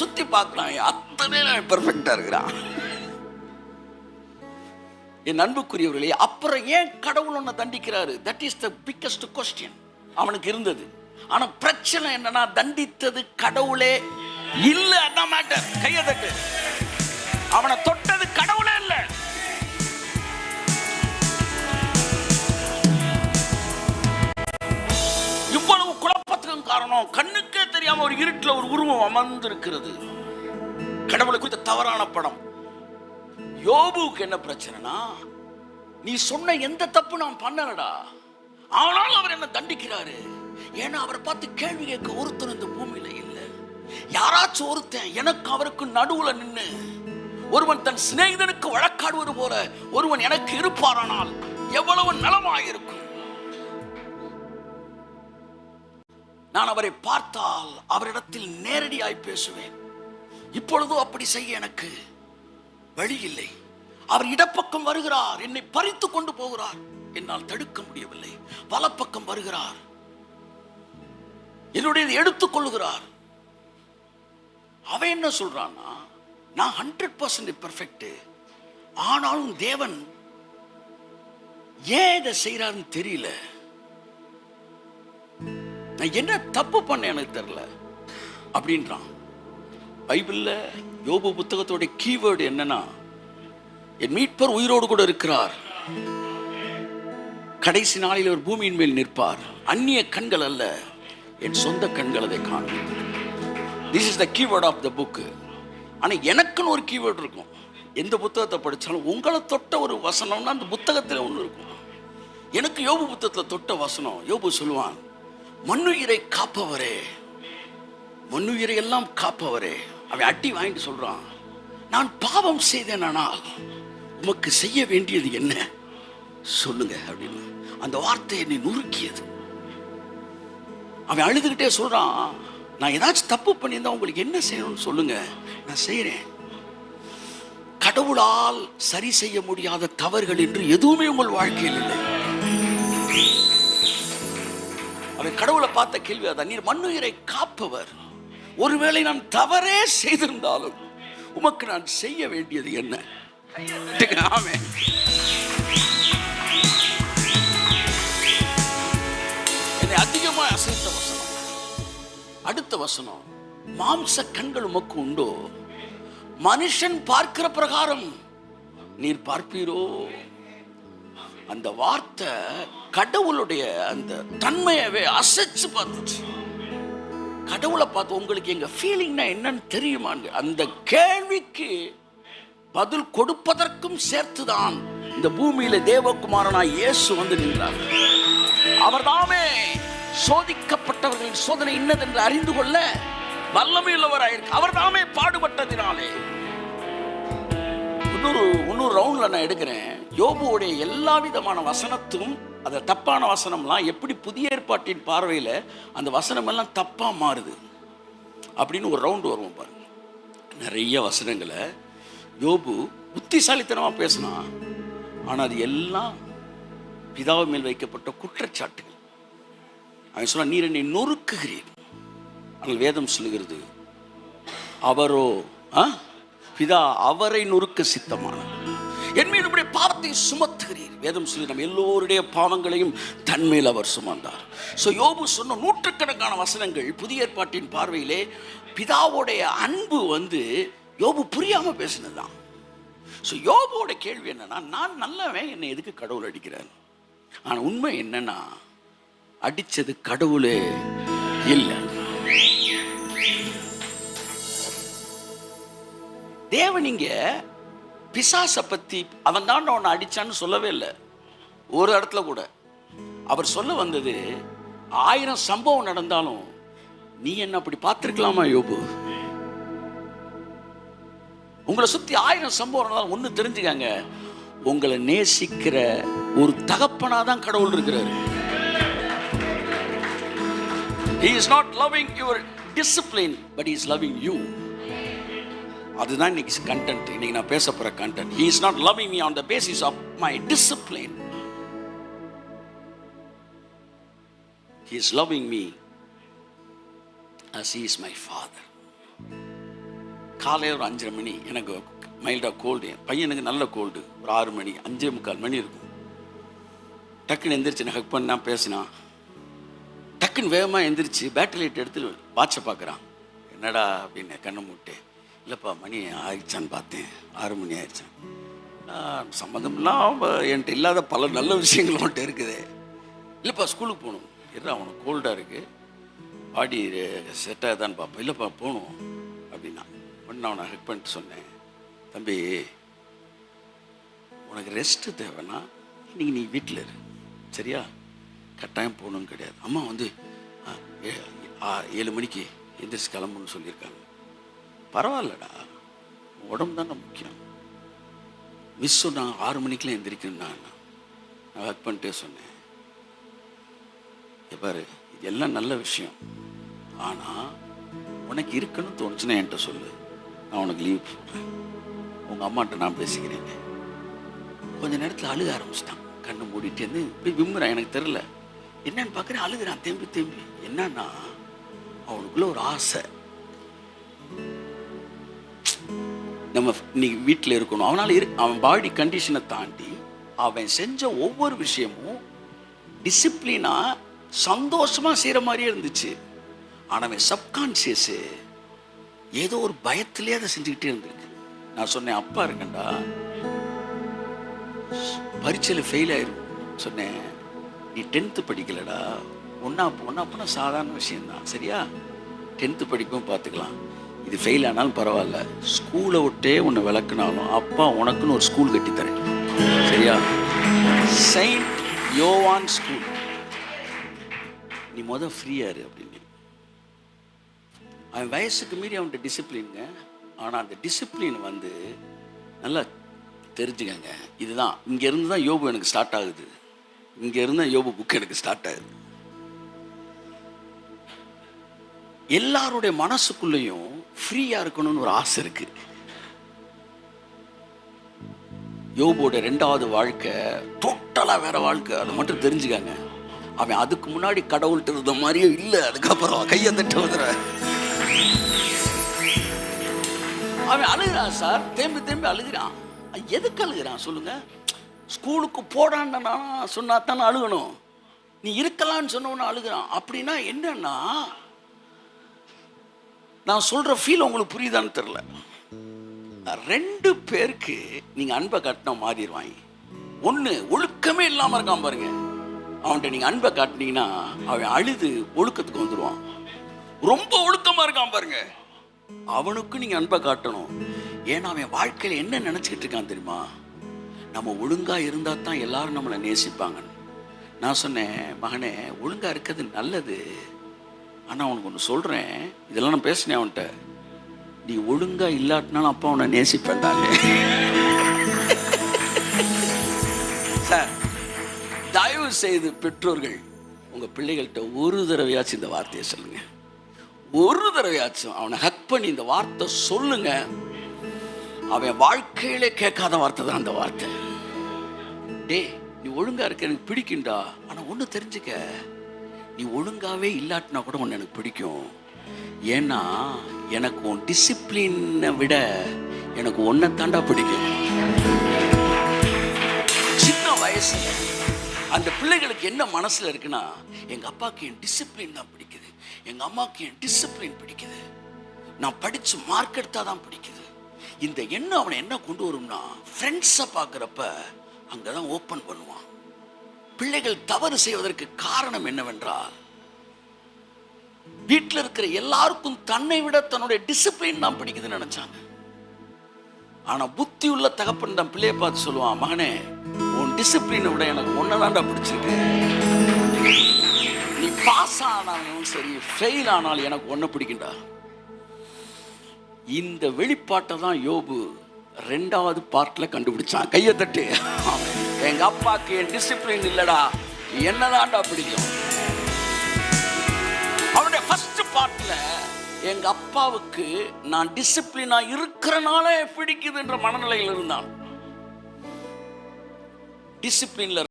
சுத்தி பார்க்கலாம் அத்தனை பெர்ஃபெக்டா இருக்கிறான். என் அன்புக்குரியவர்களே அப்புறம் ஏன் கடவுள் ஒன்று தண்டிக்கிறாரு? That is the biggest question அவனுக்கு இருந்தது. ஆனா பிரச்சனை என்னன்னா தண்டித்தது கடவுளே இல்ல அதான் மேட்டர் கைய தட்டு. அவனை தொட்டு அமர்ந்திருக்கிறது. கடவுளை குறித்த தவறான படம். யோபுவுக்கு என்ன பிரச்சனைனா நீ சொன்ன எந்த தப்பு நான் பண்ணலடா. ஆனாலும் அவர் என்ன தண்டிக்கிறாரு. ஏன்னா அவரை பார்த்து கேள்வி கேட்க ஒருத்தர் இந்த பூமியில இல்லை. யாராச்சும் ஒருத்தன் எனக்கு அவருக்கு நடுவுல நின்று ஒருவன் தன் சிநேகிதனுக்கு வழக்காடுவது போல ஒருவன் எனக்கு இருப்பாரானால் எவ்வளவு நலமாயிருக்கும். நான் அவரை பார்த்தால் அவரிடத்தில் நேரடியாய் பேசுவேன். இப்பொழுதும் அப்படி செய்ய எனக்கு வழி இல்லை. அவர் இடப்பக்கம் வருகிறார் என்னை பறித்து கொண்டு போகிறார். என்னால் தடுக்க முடியவில்லை. வலப்பக்கம் வருகிறார். என்னுடையது எடுத்துக் கொள்கிறார் அவன் என்ன சொல்றான்னா நான் ஹண்ட்ரட் பர்சன்ட் பெர்ஃபெக்ட் ஆனாலும் தேவன் ஏன் இதை செய்யறாருன்னு தெரியல. நான் என்ன தப்பு பண்ண எனக்கு தெரில அப்படின்றான். பைபிளில் யோபு புத்தகத்தோடைய கீவேர்டு என்னன்னா என் மீட்பர் உயிரோடு கூட இருக்கிறார். கடைசி நாளில் ஒரு பூமியின் மேல் நிற்பார். அந்நிய கண்கள் அல்ல என் சொந்த கண்கள் அதை காணும் this is the keyword of the book ஆனால் எனக்குன்னு ஒரு கீவேர்டு இருக்கும். எந்த புத்தகத்தை படித்தாலும் உங்களை தொட்ட ஒரு வசனம்னா அந்த புத்தகத்தில் ஒன்று இருக்கும். எனக்கு யோபு புத்தகத்தில் தொட்ட வசனம் யோபு சொல்லுவான் மண்ணுயிரை காப்பவரே. மண்ணுயிரை எல்லாம் காப்பவரே. அவன் அட்டி வாங்கிட்டு சொல்றான் நான் பாவம் செய்தேனால் உமக்கு செய்ய வேண்டியது என்ன? சொல்லுங்க அப்படின்னு. அந்த வார்த்தை என்னை நுறுக்கியது. அவன் அழுதுகிட்டே சொல்றான் நான் ஏதாச்சும் தப்பு பண்ணியிருந்தா உங்களுக்கு என்ன செய்யணும்னு சொல்லுங்க. நான் செய்யறேன் கடவுளால் சரி செய்ய முடியாத தவறுகள் என்று எதுவுமே உங்கள் வாழ்க்கையில் இல்லை. அவன் கடவுளை பார்த்த கேள்வி அதான். நீர் மண்ணுயிரை காப்பவர். ஒருவேளை நான் தவறே செய்திருந்தாலும் உமக்கு நான் செய்ய வேண்டியது என்ன? ஆமே என்னை அதிகமாக அசைத்த வசனம். அடுத்த வசனம் மாம்ச கண்கள் உமக்கு உண்டோ? மனுஷன் பார்க்கிற பிரகாரம் நீர் பார்ப்பீரோ? அந்த வார்த்தை கடவுளுடைய அந்த தன்மையவே அசைச்சு பார்த்துச்சு. கடவுளை பார்த்து உங்களுக்கு எங்கள் ஃபீலிங்னா என்னன்னு தெரியுமான்னு அந்த கேள்விக்கு பதில் கொடுப்பதற்கும் சேர்த்துதான் இந்த பூமியில தேவகுமாரனா இயேசு வந்து நின்றார். அவர் தாமே சோதிக்கப்பட்டவர்களின் சோதனை இன்னதென்று அறிந்து கொள்ள வல்லமையுள்ளவராயிருக்கு. அவர்தாமே பாடுபட்டதினாலே இன்னொரு இன்னொரு ரவுண்டில் நான் எடுக்கிறேன். யோபுவோடைய எல்லா விதமான வசனத்தும் அந்த தப்பான வசனம்லாம் எப்படி புதிய ஏற்பாட்டின் பார்வையில் அந்த வசனம் எல்லாம் மாறுது அப்படின்னு ஒரு ரவுண்டு வருவோம் பாருங்க. நிறைய வசனங்களை யோபு புத்திசாலித்தனமாக பேசினா ஆனால் அது எல்லாம் பிதாவு மேல் வைக்கப்பட்ட குற்றச்சாட்டுகள். அவன் சொன்னால் நீர் என்னை நொறுக்குகிறீர். ஆனால் வேதம் சொல்லுகிறது அவரோ ஆ? பிதா அவரை நொறுக்க சித்தமானார். என் மீது உம்முடைய பாவத்தை சுமத்துகிறீர். வேதம் சொல்லி நம்ம எல்லோருடைய பாவங்களையும் தன்மையில் அவர் சுமந்தார். ஸோ யோபு சொன்ன நூற்றுக்கணக்கான வசனங்கள் புதிய ஏற்பாட்டின் பார்வையிலே பிதாவுடைய அன்பு வந்து யோபு புரியாமல் பேசினதுதான். ஸோ யோபுவோட கேள்வி என்னன்னா நான் நல்லவன் என்னை எதுக்கு கடவுள் அடிக்கிறார்? ஆனால் உண்மை என்னன்னா அடித்தது கடவுளே இல்லை. தேவன் இங்க பிசாசை பத்தி அவன் தான் உன்னை அடிச்சான்னு சொல்லவே இல்லை. ஒரு இடத்துல கூட. அவர் சொல்ல வந்தது ஆயிரம் சம்பவம் நடந்தாலும் நீ என்ன அப்படி பார்த்துருக்கலாமா யோபு? உங்களை சுத்தி ஆயிரம் சம்பவம் நடந்தாலும் ஒண்ணு தெரிஞ்சுக்கங்க உங்களை நேசிக்கிற ஒரு தகப்பனாதான் கடவுள் இருக்கிறாரு. He is not loving your discipline, but he is loving you. அதுதான் இன்னைக்கு கண்டென்ட் இன்னைக்கு நான் பேச போற content he is not loving me on the basis of my discipline he is loving me as he is my father காலையில் ஒரு அஞ்சரை மணி எனக்கு மைல்டாக கோல்டு என் பையனுக்கு நல்ல கோல்டு ஒரு ஆறு மணி அஞ்சே முக்கால் மணி இருக்கும். டக்குன்னு எந்திரிச்சு நான் ஹக் பண்ணா பேசினான். டக்குன்னு வேகமாக எந்திரிச்சு பேட்டரி லைட் எடுத்து வாட்சை பார்க்குறான். என்னடா அப்படின்னு கண்ணை மூட்டேன் இல்லைப்பா மணி ஆயிடுச்சான்னு பார்த்தேன். ஆறு மணி ஆயிடுச்சான் சம்மந்தம்லாம் என்கிட்ட இல்லாத பல நல்ல விஷயங்கள் மட்டும் இருக்குது. இல்லைப்பா ஸ்கூலுக்கு போகணும். இல்லை அவனுக்கு கோல்டாக இருக்குது பாடி செட் ஆகுதான்னு பார்ப்போம் இல்லைப்பா போகணும் அப்படின்னா. உடனே அவனை ஹெல்ப் பண்ணிட்டு சொன்னேன். தம்பி உனக்கு ரெஸ்ட்டு தேவைன்னா இன்றைக்கி நீ வீட்டில் இரு. சரியா? கட்டாயம் போகணும்னு கிடையாது. அம்மா வந்து ஏ- ஆ, ஏழு மணிக்கு எந்திரிச்சு கிளம்புன்னு சொல்லியிருக்காங்க. பரவாயில்லடா. உடம்பு தாங்க முக்கியம். மிஸ் நான் ஆறு மணிக்கெலாம் எந்திரிக்கணும்னா நான் நான் ஒர்க் பண்ணிட்டே சொன்னேன். இங்க பாரு எல்லாம் நல்ல விஷயம். ஆனால் உனக்கு இருக்குன்னு தோணுச்சுன்னா என்கிட்ட சொல்லு. நான் உனக்கு லீவ் போடுறேன். உங்கள் அம்மாட்ட நான் பேசிக்கிறேன். கொஞ்ச நேரத்தில் அழுக ஆரம்பிச்சிட்டான். கண்ணை மூடிட்டு இருந்து இப்படி விம்முறான் எனக்கு தெரில என்னன்னு பார்க்குறேன் அழுகிறான் தேம்பி தேம்பி. என்னன்னா அவனுக்குள்ள ஒரு ஆசை. நம்ம இன்னைக்கு வீட்டில் இருக்கணும். அவனால் இரு அவன் பாடி கண்டிஷனை தாண்டி அவன் செஞ்ச ஒவ்வொரு விஷயமும் டிசிப்ளினாக சந்தோஷமாக செய்கிற மாதிரியே இருந்துச்சு. ஆனால் அவன் சப்கான்சியஸு ஏதோ ஒரு பயத்திலே அதை செஞ்சுக்கிட்டே இருந்திருக்கு. நான் சொன்னேன் அப்பா இருக்கேன்டா பரீட்சையில் ஃபெயில் ஆயிரும் சொன்னேன் நீ டென்த்து படிக்கலடா. ஒன்றா ஒன்றா போனால் சாதாரண விஷயம்தான். சரியா? டென்த்து படிக்கும் பார்த்துக்கலாம். இது ஃபெயில் ஆனாலும் பரவாயில்ல. ஸ்கூலை விட்டே உன்னை விளக்குனாலும் அப்பா உனக்குன்னு ஒரு ஸ்கூல் கட்டித்தரேன். சரியா? செயின்ட் யோவான் ஸ்கூல் நீ மொதல் ஃப்ரீயா இரு அப்படின்னு. அவன் வயசுக்கு மீறி அவன்கிட்ட டிசிப்ளின்ங்க ஆனால் அந்த டிசிப்ளின் வந்து நல்லா தெரிஞ்சுக்கங்க. இதுதான். இங்கேருந்து தான் யோபு எனக்கு ஸ்டார்ட் ஆகுது. இங்கேருந்து தான் யோபு புக் எனக்கு ஸ்டார்ட் ஆகுது. எல்லாருடைய மனசுக்குள்ளேயும் ஃப்ரீயாக இருக்கணும்னு ஒரு ஆசை இருக்கு. யோபோட ரெண்டாவது வாழ்க்கை டோட்டலாக வேற வாழ்க்கை. அதை மட்டும் தெரிஞ்சுக்காங்க. அவன் அதுக்கு முன்னாடி கடவுள்கிட்ட இருந்த மாதிரியே இல்லை. அதுக்கப்புறம் கையை தட்டு வந்துற அவன் அழுகிறான் சார். தேம்பி தேம்பி அழுகிறான். எதுக்கு அழுகிறான் சொல்லுங்க? ஸ்கூலுக்கு போடான்னா சொன்னா தானே அழுகணும். நீ இருக்கலாம்னு சொன்னவன அழுகிறான். அப்படின்னா என்னன்னா நான் சொல்கிற ஃபீல் உங்களுக்கு புரியுதான்னு தெரில ரெண்டு பேருக்கு நீங்கள் அன்பை காட்டினா மாறிடுவாங்க. ஒன்று ஒழுக்கமே இல்லாமல் இருக்கான் பாருங்க. அவன்கிட்ட நீங்கள் அன்பை காட்டினீங்கன்னா அவன் அழுது ஒழுக்கத்துக்கு வந்துடுவான் ரொம்ப ஒழுக்கமாக இருக்கான் பாருங்க. அவனுக்கும் நீங்கள் அன்பை காட்டணும். ஏன்னா அவன் வாழ்க்கையில் என்ன நினச்சிக்கிட்டு இருக்கான் தெரியுமா? நம்ம ஒழுங்காக இருந்தால் தான் எல்லாரும் நம்மளை நேசிப்பாங்க நான் சொன்னேன் மகனே ஒழுங்காக இருக்கிறது நல்லது. ஆனால் அவனுக்கு ஒன்று சொல்கிறேன் இதெல்லாம் நான் பேசினேன் அவன்கிட்ட. நீ ஒழுங்காக இல்லாட்டினாலும் அப்பா அவனை நேசிப்பேன்டாங்க சார் தயவு செய்து பெற்றோர்கள் உங்கள் பிள்ளைகள்கிட்ட ஒரு தடவையாச்சும் இந்த வார்த்தையை சொல்லுங்க. ஒரு தடவையாச்சும் அவனை ஹக் பண்ணி இந்த வார்த்தை சொல்லுங்க. அவன் வாழ்க்கையிலே கேட்காத வார்த்தை தான் அந்த வார்த்தை. டேய் நீ ஒழுங்காக இருக்க எனக்கு பிடிக்குண்டா ஆனால் ஒன்று தெரிஞ்சுக்க. நீ ஒழுங்காகவே இல்லாட்டினா கூட உன்னை எனக்கு பிடிக்கும். ஏன்னா எனக்கு உன் டிசிப்ளினை விட எனக்கு ஒன்றை தாண்டா பிடிக்கும். சின்ன வயசுல அந்த பிள்ளைகளுக்கு என்ன மனசில் இருக்குன்னா எங்கள் அப்பாவுக்கு என் டிசிப்ளின் தான் பிடிக்குது. எங்கள் அம்மாவுக்கு என் டிசிப்ளின் பிடிக்குது. நான் படித்து மார்க் எடுத்தால் தான் பிடிக்குது. இந்த எண்ணம் அவனை என்ன கொண்டு வரும்னா ஃப்ரெண்ட்ஸை பார்க்குறப்ப அங்கே தான் ஓப்பன் பண்ணுவான். பிள்ளைகள் தவறு செய்வதற்கு காரணம் என்னவென்றால் வீட்டில் இருக்கிற எல்லாருக்கும் தன்னை விட தன்னுடைய டிசிப்ளின் தான் பிடிக்குதுன்னு நினைச்சாங்க. ஆனா புத்தி உள்ள தகப்பன் தான் பிள்ளைய பார்த்து சொல்லுவான் மகனே உன் டிசிப்ளினை விட எனக்கு ஒன்னதான்டா பிடிச்சிருக்கு. நீ பாஸ் ஆனாலும் சரி ஃபெயில் ஆனாலும் எனக்கு ஒன்ன பிடிக்குண்டா இந்த வெளிப்பாட்டை தான் யோபு ரெண்டாவது பார்ட்டில் கண்டுபிடிச்சான். கையை தட்டு. எங்க அப்பாக்கு என் டிசிப்ளின் இல்லடா. என்னதான்டா பிடிக்கும்? அவனுடைய ஃபர்ஸ்ட் பார்ட்ல எங்க அப்பாவுக்கு நான் டிசிப்ளினா இருக்கிறனால பிடிக்குதுன்ற மனநிலையில் இருந்தான். டிசிப்ளின்ல